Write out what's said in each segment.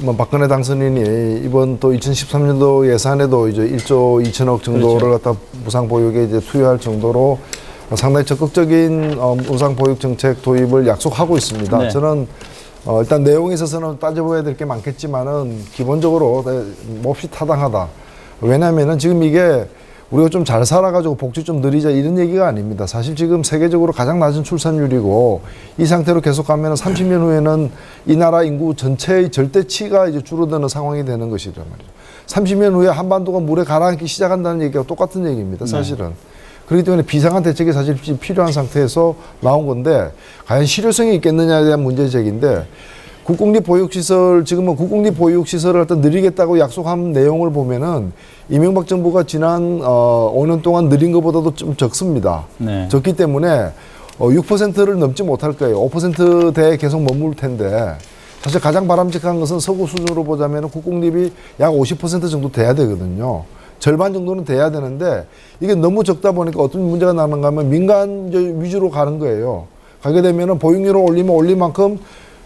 뭐 박근혜 당선인이 이번 또 2013년도 예산에도 이제 1조 2천억 정도를 그렇죠. 갖다 무상 보육에 이제 투여할 정도로 상당히 적극적인 어, 무상 보육 정책 도입을 약속하고 있습니다. 네. 저는 어, 일단 내용에 있어서는 따져봐야 될 게 많겠지만은 기본적으로 네, 몹시 타당하다. 왜냐하면은 지금 이게 우리가 좀 잘 살아가지고 복지 좀 늘리자 이런 얘기가 아닙니다. 사실 지금 세계적으로 가장 낮은 출산율이고 이 상태로 계속 가면 30년 후에는 이 나라 인구 전체의 절대치가 이제 줄어드는 상황이 되는 것이란 말이죠. 30년 후에 한반도가 물에 가라앉기 시작한다는 얘기가 똑같은 얘기입니다. 사실은. 그렇기 때문에 비상한 대책이 사실 필요한 상태에서 나온 건데 과연 실효성이 있겠느냐에 대한 문제 제기인데 국공립 보육시설 지금은 국공립 보육시설을 갖다 늘리겠다고 약속한 내용을 보면은 이명박 정부가 지난 어 5년 동안 늘린 것보다도 좀 적습니다. 네. 적기 때문에 어 6%를 넘지 못할 거예요. 5%대에 계속 머물 텐데 사실 가장 바람직한 것은 서구 수준으로 보자면 국공립이 약 50% 정도 돼야 되거든요. 절반 정도는 돼야 되는데 이게 너무 적다 보니까 어떤 문제가 나는가 하면 민간 위주로 가는 거예요. 가게 되면은 보육료를 올리면 올린 만큼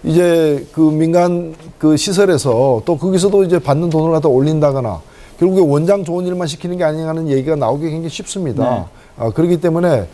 이제 그 민간 그 시설에서 또 거기서도 이제 받는 돈을 갖다 올린다거나 결국에 원장 좋은 일만 시키는 게 아니냐는 얘기가 나오기 굉장히 쉽습니다. 네. 아, 그렇기 때문에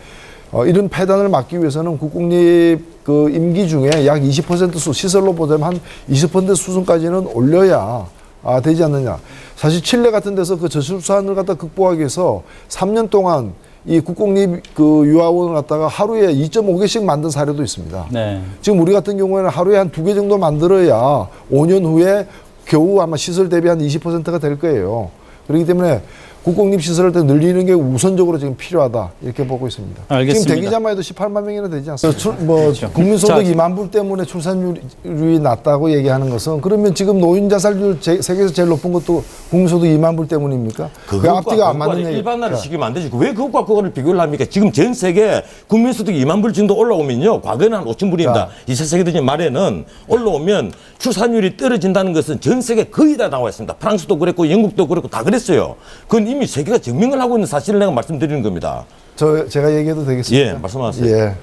어, 이런 폐단을 막기 위해서는 국공립 그 임기 중에 약 20%수 시설로 보자면 한 20% 수준까지는 올려야 아, 되지 않느냐. 사실 칠레 같은 데서 그 저출산을 갖다 극복하기 위해서 3년 동안 이 국공립 그 유아원을 갖다가 하루에 2.5개씩 만든 사례도 있습니다. 네. 지금 우리 같은 경우에는 하루에 한 두 개 정도 만들어야 5년 후에 겨우 아마 시설 대비 한 20%가 될 거예요. 그렇기 때문에 국공립 시설을 더 늘리는 게 우선적으로 지금 필요하다 이렇게 보고 있습니다. 알겠습니다. 지금 대기자만 해도 18만 명이나 되지 않습니까? 출, 뭐 그렇죠. 국민소득 자, 2만 불 때문에 출산율이 낮다고 얘기하는 것은 그러면 지금 노인 자살률 제- 세계에서 제일 높은 것도 국민소득 2만 불 때문입니까? 그 앞뒤가 안 맞는 얘기. 일반화를 시키면 안 되지. 왜 그것과 그거를 비교를 합니까? 지금 전 세계 국민소득 2만 불 정도 올라오면요. 과거에는 한 5천 불입니다. 자. 2차 세계 대전 말에는 올라오면 출산율이 떨어진다는 것은 전 세계 거의 다 나와 있습니다. 프랑스도 그랬고 영국도 그랬고 다 그랬어요. 그건 이미 세계가 증명을 하고 있는 사실을 내가 말씀드리는 겁니다. 저 제가 얘기해도 되겠습니까? 예, 말씀하세요. 예.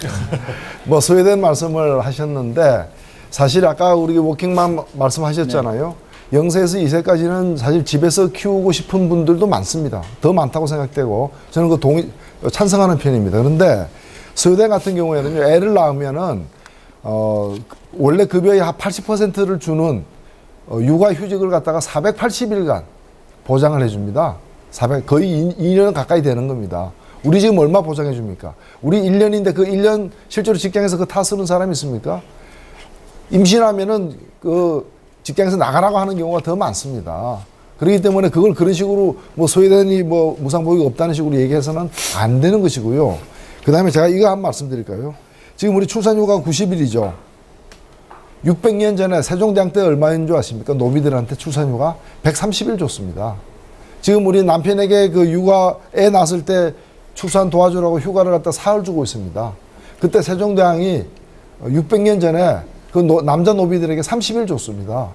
뭐 소외된 말씀을 하셨는데 사실 아까 우리 워킹맘 말씀하셨잖아요. 네. 영 0세에서 2세까지는 사실 집에서 키우고 싶은 분들도 많습니다. 더 많다고 생각되고 저는 그 동의 찬성하는 편입니다. 그런데 소외된 같은 경우에는요. 애를 낳으면은 어 원래 급여의 한 80%를 주는 어, 육아 휴직을 갖다가 480일간 보장을 해줍니다. 400 거의 2년 가까이 되는 겁니다. 우리 지금 얼마 보장해 줍니까? 우리 1년인데 그 1년 실제로 직장에서 그 타 쓰는 사람이 있습니까? 임신하면은 그 직장에서 나가라고 하는 경우가 더 많습니다. 그렇기 때문에 그걸 그런 식으로 뭐 소외된이 뭐 무상보육이 없다는 식으로 얘기해서는 안 되는 것이고요. 그 다음에 제가 이거 한 말씀 드릴까요? 지금 우리 출산휴가 90일이죠. 600년 전에 세종대왕 때 얼마인 줄 아십니까? 노비들한테 출산휴가 130일 줬습니다. 지금 우리 남편에게 그 육아 애 낳았을 때 출산 도와주라고 휴가를 갖다 사흘 주고 있습니다. 그때 세종대왕이 600년 전에 그 노- 남자 노비들에게 30일 줬습니다.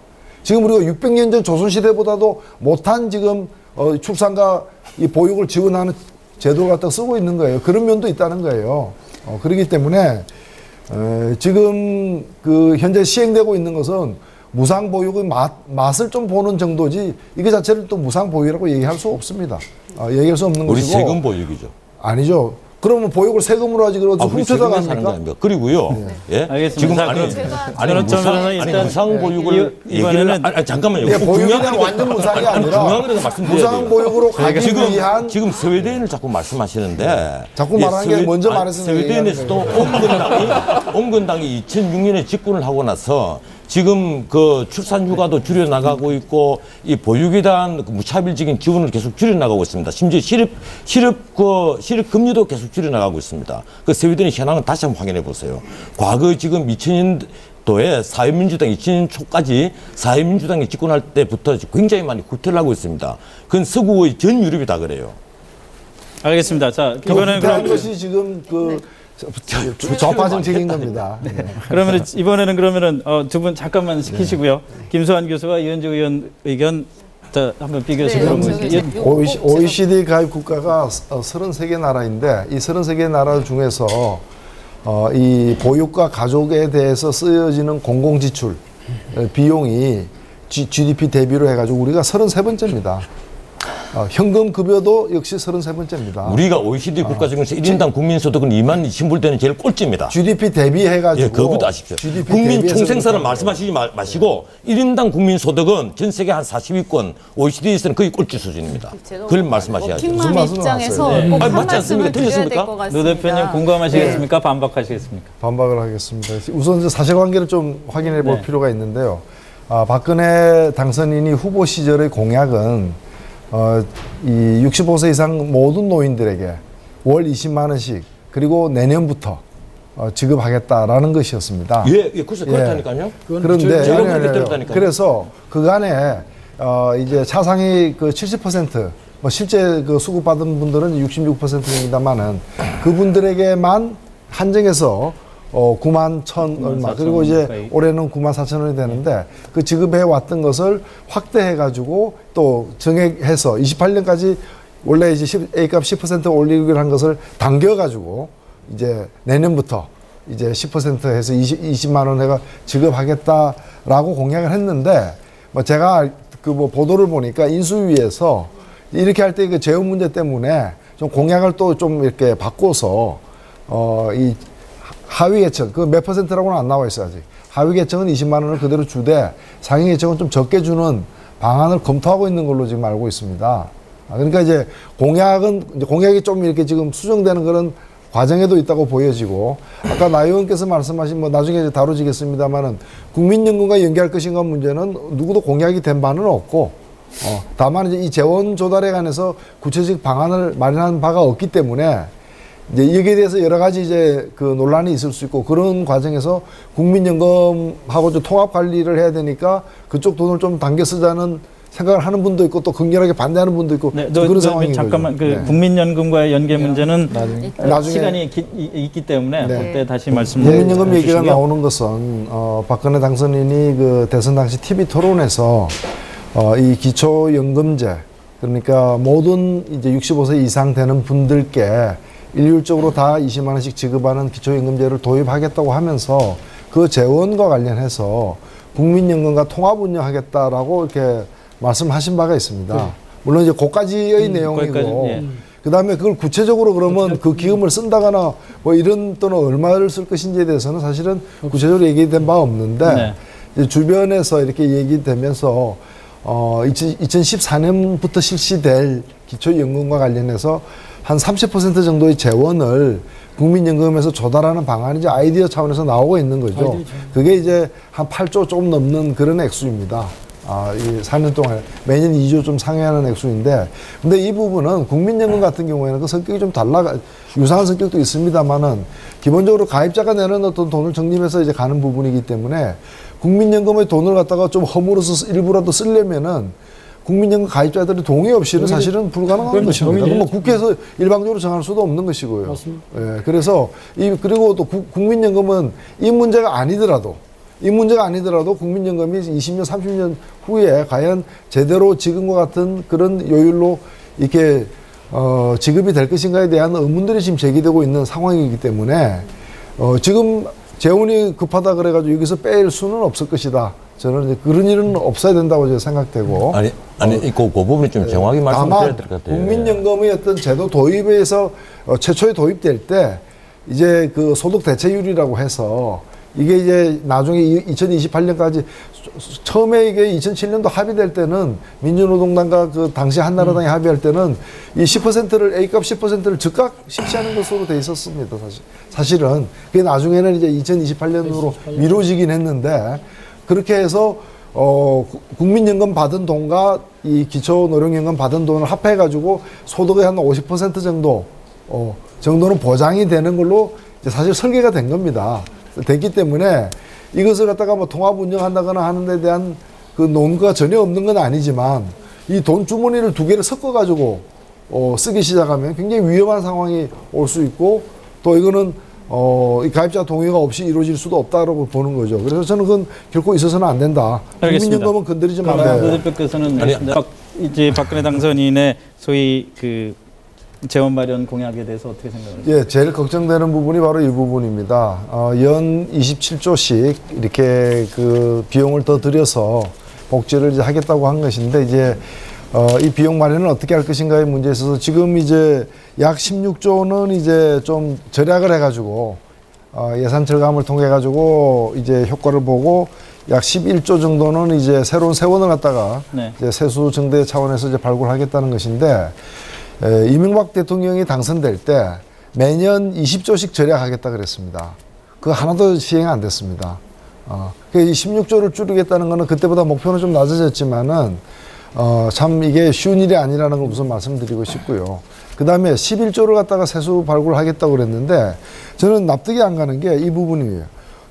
지금 우리가 600년 전 조선시대보다도 못한 지금 어, 출산과 이 보육을 지원하는 제도를 갖다 쓰고 있는 거예요. 그런 면도 있다는 거예요. 어, 그렇기 때문에 에, 지금 그 현재 시행되고 있는 것은 무상 보육의 맛, 맛을 좀 보는 정도지 이거 자체를 또 무상 보육이라고 얘기할 수 없습니다. 어, 얘기할 수 없는 우리 것이고 세금 보육이죠. 아니죠. 그러면 보육을 세금으로 하지 그러지 아, 우리 훔쳐다 세금에 사는 거 갑니까? 아닙니까? 그리고요. 예? 알겠습니다. 지금 자, 아니, 그럼 아니, 무상, 아니, 일단 무상 보육을 이- 얘기를, 이번에는- 아니, 아니, 잠깐만요. 예, 보육이 중요한 그냥 거- 완전 무상이 아니, 아니, 아니라 중요한 거라도 말씀드려야 무상. 보육으로 가기 지금 위한 지금 스웨덴을 자꾸 말씀하시는데 자꾸 말하는 게 먼저 말해서 스웨덴에서도 온건당이 온건당이 2006년에 집권을 하고 나서 지금 그 출산 휴가도 줄여 나가고 있고 이 보육에 대한 그 무차별적인 지원을 계속 줄여 나가고 있습니다. 심지어 실업 실업 그 실업 금리도 계속 줄여 나가고 있습니다. 그 스웨덴의 현황은 다시 한번 확인해 보세요. 과거 지금 2000년 도에 사회민주당 2000년 초까지 사회민주당이 집권할 때부터 굉장히 많이 후퇴를 하고 있습니다. 그건 서구의 전 유럽이 다 그래요. 알겠습니다. 자, 이번에는 이번에는 그럼 것이 지금 그 저- 좌파 정책인 겁니다. 네. 그러면 이번에는 그러면은 어, 두 분 잠깐만 시키시고요. 김수환 교수와 이현주 의원 의견 자, 한번 비교해서 네, 예, OECD, OECD 가입 국가가 어, 33개 나라인데 이 33개 나라 중에서 어, 이 보육과 가족에 대해서 쓰여지는 공공지출 어, 비용이 G, GDP 대비로 해가지고 우리가 33번째입니다. 어, 현금 급여도 역시 33번째입니다. 우리가 OECD 국가 중에서 1인당 국민소득은 2만 20불 되는 제일 꼴찌입니다. GDP 대비해가지고 예, 그거부터 아십시오. GDP 국민 대비해서 총생산을 그렇다고요. 말씀하시지 마, 마시고 1인당 국민 소득은 전 세계 한 40위권 OECD에서는 거의 꼴찌 수준입니다. 제가 그걸 말씀하셔야죠. 무슨 워킹맘 말씀을 입장에서 하세요? 꼭 아니, 한 맞지 않습니까? 말씀을 드려야 틀렸습니까? 될것노 같습니다. 대표님 공감하시겠습니까? 반박하시겠습니까? 반박을 하겠습니다. 우선 이제 사실관계를 좀 확인해 볼 네. 필요가 있는데요. 아, 박근혜 당선인이 후보 시절의 공약은 어, 이 65세 이상 모든 노인들에게 월 20만 원씩 그리고 내년부터 어, 지급하겠다라는 것이었습니다. 예, 예, 글쎄 그렇다니까요. 그런데 제가 아니, 아니, 아니, 들었다니까요. 그래서 그간에 어 이제 차상위 그 70%뭐 실제 그 수급 받은 분들은 66%입니다만은 그분들에게만 한정해서 어 9만 천 9만 얼마 4천 그리고 이제 가까이. 올해는 9만 4천 원이 되는데 그 지급해 왔던 것을 확대해 가지고 또 정액해서 28년까지 원래 이제 10, A값 10% 올리기로 한 것을 당겨 가지고 이제 내년부터 이제 10% 해서 20, 20만 원 해가 지급하겠다라고 공약을 했는데 뭐 제가 그 뭐 보도를 보니까 인수위에서 이렇게 할 때 그 재원 문제 때문에 좀 공약을 또 좀 이렇게 바꿔서 어 이 하위 계층 그 몇 퍼센트라고는 안 나와 있어 아직 하위 계층은 20만 원을 그대로 주되 상위 계층은 좀 적게 주는 방안을 검토하고 있는 걸로 지금 알고 있습니다. 아, 그러니까 이제 공약은 이제 공약이 좀 이렇게 지금 수정되는 그런 과정에도 있다고 보여지고 아까 나 의원께서 말씀하신 뭐 나중에 이제 다뤄지겠습니다만은 국민연금과 연계할 것인가 문제는 누구도 공약이 된 바는 없고 어, 다만 이제 이 재원 조달에 관해서 구체적 방안을 마련한 바가 없기 때문에 이제 여기에 대해서 여러 가지 이제 그 논란이 있을 수 있고 그런 과정에서 국민연금하고 좀 통합 관리를 해야 되니까 그쪽 돈을 좀 당겨 쓰자는 생각을 하는 분도 있고 또 극렬하게 반대하는 분도 있고 네, 그런 너, 너, 상황인 잠깐만 거죠. 그 네. 국민연금과의 연계 문제는 나중에 어, 나중에 시간이 기- 이- 있기 때문에 네. 그때 다시 말씀 국민연금 얘기가. 나오는 것은 어, 박근혜 당선인이 그 대선 당시 TV 토론에서 어, 이 기초연금제 그러니까 모든 이제 65세 이상 되는 분들께 일률적으로 다 20만 원씩 지급하는 기초연금제를 도입하겠다고 하면서 그 재원과 관련해서 국민연금과 통합 운영하겠다라고 이렇게 말씀하신 바가 있습니다. 물론 이제 그까지의 내용이고 거기까지, 예. 그다음에 그걸 구체적으로 그러면 그 기금을 쓴다거나 뭐 이런 또는 얼마를 쓸 것인지에 대해서는 사실은 구체적으로 얘기된 바 없는데 네. 주변에서 이렇게 얘기되면서 어 2014년부터 실시될 기초연금과 관련해서 한 30% 정도의 재원을 국민연금에서 조달하는 방안이 이제 아이디어 차원에서 나오고 있는 거죠. 그게 이제 한 8조 조금 넘는 그런 액수입니다. 아, 이 4년 동안 매년 2조 좀 상회하는 액수인데, 근데 이 부분은 국민연금 같은 경우에는 그 성격이 좀 달라, 유사한 성격도 있습니다만은 기본적으로 가입자가 내는 어떤 돈을 적립해서 이제 가는 부분이기 때문에 국민연금의 돈을 갖다가 좀 허물어서 쓰- 일부라도 쓰려면은 국민연금 가입자들의 동의 없이는 사실은 불가능한 그건 것입니다. 그럼 뭐 국회에서 일방적으로 정할 수도 없는 것이고요. 맞습니다. 예, 그래서 이 그리고 또 국- 국민연금은 이 문제가 아니더라도 이 문제가 아니더라도 국민연금이 20년, 30년 후에 과연 제대로 지금과 같은 그런 요율로 이렇게 어, 지급이 될 것인가에 대한 의문들이 지금 제기되고 있는 상황이기 때문에 어, 지금 재원이 급하다 그래가지고 여기서 뺄 수는 없을 것이다. 저는 이제 그런 일은 없어야 된다고 저는 생각되고. 아니, 아니, 그, 그 부분이 좀 정확히 말씀드려야 어. 다만 될 것 같아요. 국민연금의 어떤 제도 도입에서 어, 최초에 도입될 때 이제 그 소득 대체율이라고 해서 이게 이제 나중에 2028년까지 처음에 이게 2007년도 합의될 때는 민주노동당과 그 당시 한나라당이 합의할 때는 이 10%를 A값 10%를 즉각 실시하는 것으로 돼 있었습니다. 사실 사실은 그게 나중에는 이제 2028년으로 미뤄지긴 했는데 그렇게 해서 어, 구- 국민연금 받은 돈과 이 기초노령연금 받은 돈을 합해가지고 소득의 한 50% 정도, 어, 정도는 보장이 되는 걸로 이제 사실 설계가 된 겁니다. 됐기 때문에 이것을 갖다가 뭐 통합 운영한다거나 하는 데 대한 그 논의가 전혀 없는 건 아니지만 이 돈 주머니를 두 개를 섞어가지고 어, 쓰기 시작하면 굉장히 위험한 상황이 올 수 있고 또 이거는 어, 이 가입자 동의가 없이 이루어질 수도 없다라고 보는 거죠. 그래서 저는 그건 결코 있어서는 안 된다. 알겠습니다. 국민연금은 건드리지 말아야 노 대표께서는 아니, 박, 이제 박근혜 당선인의 소위 그 재원 마련 공약에 대해서 어떻게 생각하세요? 예, 제일 걱정되는 부분이 바로 이 부분입니다. 어, 연 27조씩 이렇게 그 비용을 더 들여서 복지를 이제 하겠다고 한 것인데 이제 어, 이 비용 마련을 어떻게 할 것인가의 문제에 있어서 지금 이제 약 16조는 이제 좀 절약을 해가지고 어, 예산 절감을 통해 가지고 이제 효과를 보고 약 11조 정도는 이제 새로운 세원을 갖다가 네. 이제 세수 증대 차원에서 이제 발굴하겠다는 것인데 에, 이명박 대통령이 당선될 때 매년 20조씩 절약하겠다 그랬습니다. 그 하나도 시행 안 됐습니다. 어, 그이 16조를 줄이겠다는 거는 그때보다 목표는 좀 낮아졌지만은 어, 참 이게 쉬운 일이 아니라는 걸 우선 말씀드리고 싶고요. 그 다음에 11조를 갖다가 세수 발굴하겠다고 그랬는데 저는 납득이 안 가는 게 이 부분이에요.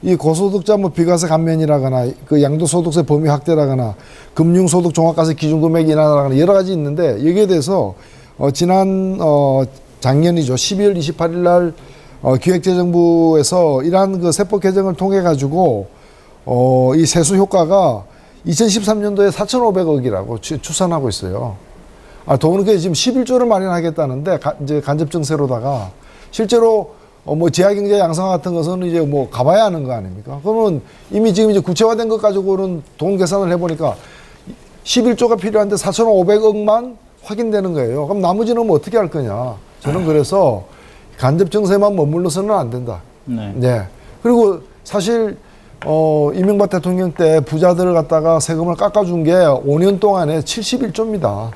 이 고소득자 뭐 비과세 감면이라거나 그 양도소득세 범위 확대라거나 금융소득 종합과세 기준 금액 인하라거나 여러 가지 있는데 여기에 대해서 어, 지난 어, 작년이죠. 12월 28일 날 어, 기획재정부에서 이러한 그 세법 개정을 통해 가지고 어, 이 세수 효과가 2013년도에 4,500억이라고 추산하고 있어요. 아, 돈은 그 지금 11조를 마련하겠다는데 가, 이제 간접 증세로다가 실제로 어, 뭐 지하경제 양성화 같은 것은 이제 뭐 가봐야 하는 거 아닙니까? 그러면 이미 지금 이제 구체화된 것 가지고는 돈 계산을 해보니까 11조가 필요한데 4,500억만 확인되는 거예요. 그럼 나머지는 뭐 어떻게 할 거냐? 저는 그래서 간접 증세만 머물러서는 안 된다. 네. 네. 그리고 사실 어 이명박 대통령 때 부자들을 갖다가 세금을 깎아준 게 5년 동안에 71조입니다.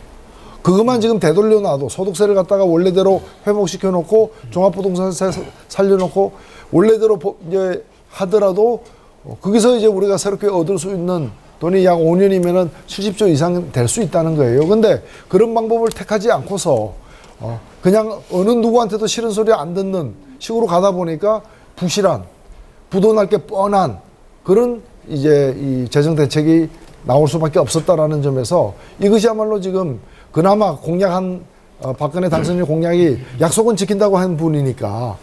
그것만 지금 되돌려 놔도 소득세를 갖다가 원래대로 회복시켜 놓고 종합부동산세 살려놓고 원래대로 보- 이제 하더라도 어, 거기서 이제 우리가 새롭게 얻을 수 있는 돈이 약 5년이면은 70조 이상 될 수 있다는 거예요. 근데 그런 방법을 택하지 않고서 어, 그냥 어느 누구한테도 싫은 소리 안 듣는 식으로 가다 보니까 부실한 부도날 게 뻔한 그런 이제 이 재정 대책이 나올 수밖에 없었다라는 점에서 이것이야말로 지금 그나마 공약한 어, 박근혜 당선인 공약이 약속은 지킨다고 한 분이니까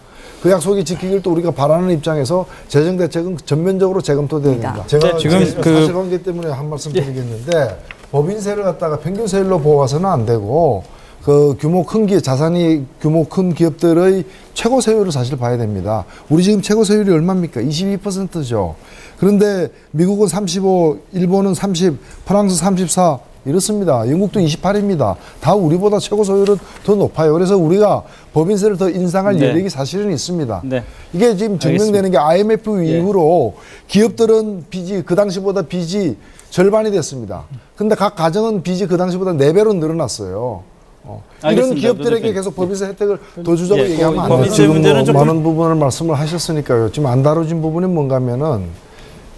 그 약속이 지키길 또 우리가 바라는 입장에서 재정 대책은 전면적으로 재검토돼야 된다. 제가 네, 지금 그- 사실관계 때문에 한 말씀 드리겠는데 법인세를 갖다가 평균 세율로 보아서는 안 되고 그 규모 큰 기업, 자산이 규모 큰 기업들의 최고 세율을 사실 봐야 됩니다. 우리 지금 최고 세율이 얼마입니까? 22%죠. 그런데 미국은 35, 일본은 30, 프랑스 34 이렇습니다. 영국도 28입니다. 다 우리보다 최고 세율은 더 높아요. 그래서 우리가 법인세를 더 인상할 네. 여력이 사실은 있습니다. 네. 이게 지금 증명되는 게 IMF 예. 이후로 기업들은 빚이 그 당시보다 빚이 절반이 됐습니다. 근데 각 가정은 빚이 그 당시보다 네 배로 늘어났어요. 어. 이런 알겠습니다. 기업들에게 노 계속 법인세 혜택을 더 주자고 예, 얘기하면 안그 돼요. 법인세 지금 문제는 뭐 조금- 많은 부분을 말씀을 하셨으니까요. 지금 안 다뤄진 부분이 뭔가면은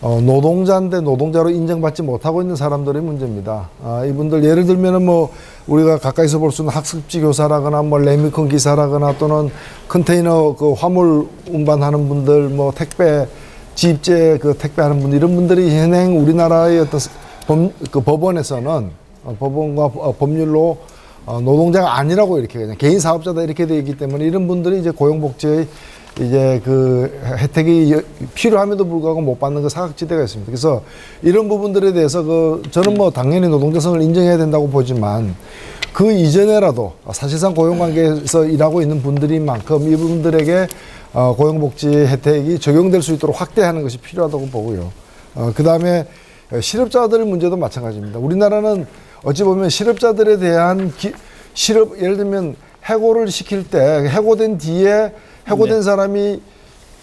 어, 노동자인데 노동자로 인정받지 못하고 있는 사람들의 문제입니다. 아, 이분들 예를 들면은 뭐 우리가 가까이서 볼수 있는 학습지 교사라거나 뭐 레미컨 기사라거나 또는 컨테이너 그 화물 운반하는 분들 뭐 택배 집제 그 택배하는 분들 이런 분들이 현행 우리나라의 어떤 법, 그 법원에서는 어, 법원과 어, 법률로 어, 노동자가 아니라고 이렇게 그냥 개인 사업자다 이렇게 되어 있기 때문에 이런 분들이 이제 고용복지의 이제 그 혜택이 여- 필요함에도 불구하고 못 받는 그 사각지대가 있습니다. 그래서 이런 부분들에 대해서 그 저는 뭐 당연히 노동자성을 인정해야 된다고 보지만 그 이전에라도 사실상 고용관계에서 일하고 있는 분들인 만큼 이분들에게 어, 고용복지 혜택이 적용될 수 있도록 확대하는 것이 필요하다고 보고요. 어, 그 다음에 실업자들 문제도 마찬가지입니다. 우리나라는 어찌 보면 실업자들에 대한 기, 실업 예를 들면 해고를 시킬 때 해고된 뒤에 해고된 사람이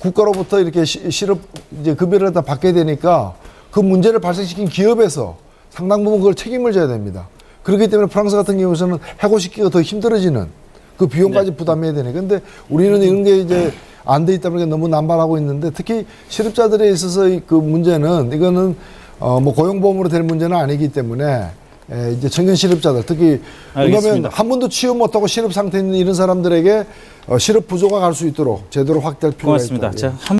국가로부터 이렇게 시- 실업 이제 급여를 다 받게 되니까 그 문제를 발생시킨 기업에서 상당 부분 그걸 책임을 져야 됩니다. 그렇기 때문에 프랑스 같은 경우에는 해고시키기가 더 힘들어지는 그 비용까지 부담해야 되네. 근데 우리는 이런 게 이제 안 돼 있다 보니까 너무 남발하고 있는데 특히 실업자들에 있어서의 그 문제는 이거는 어 뭐 고용보험으로 될 문제는 아니기 때문에 에 이제 청년 실업자들 특히 왜냐하면. 한 번도 취업 못하고 실업 상태에 있는 이런 사람들에게 어 실업 부조가 갈 수 있도록 제대로 확대할 필요가 고맙습니다. 있다. 예. 자, 한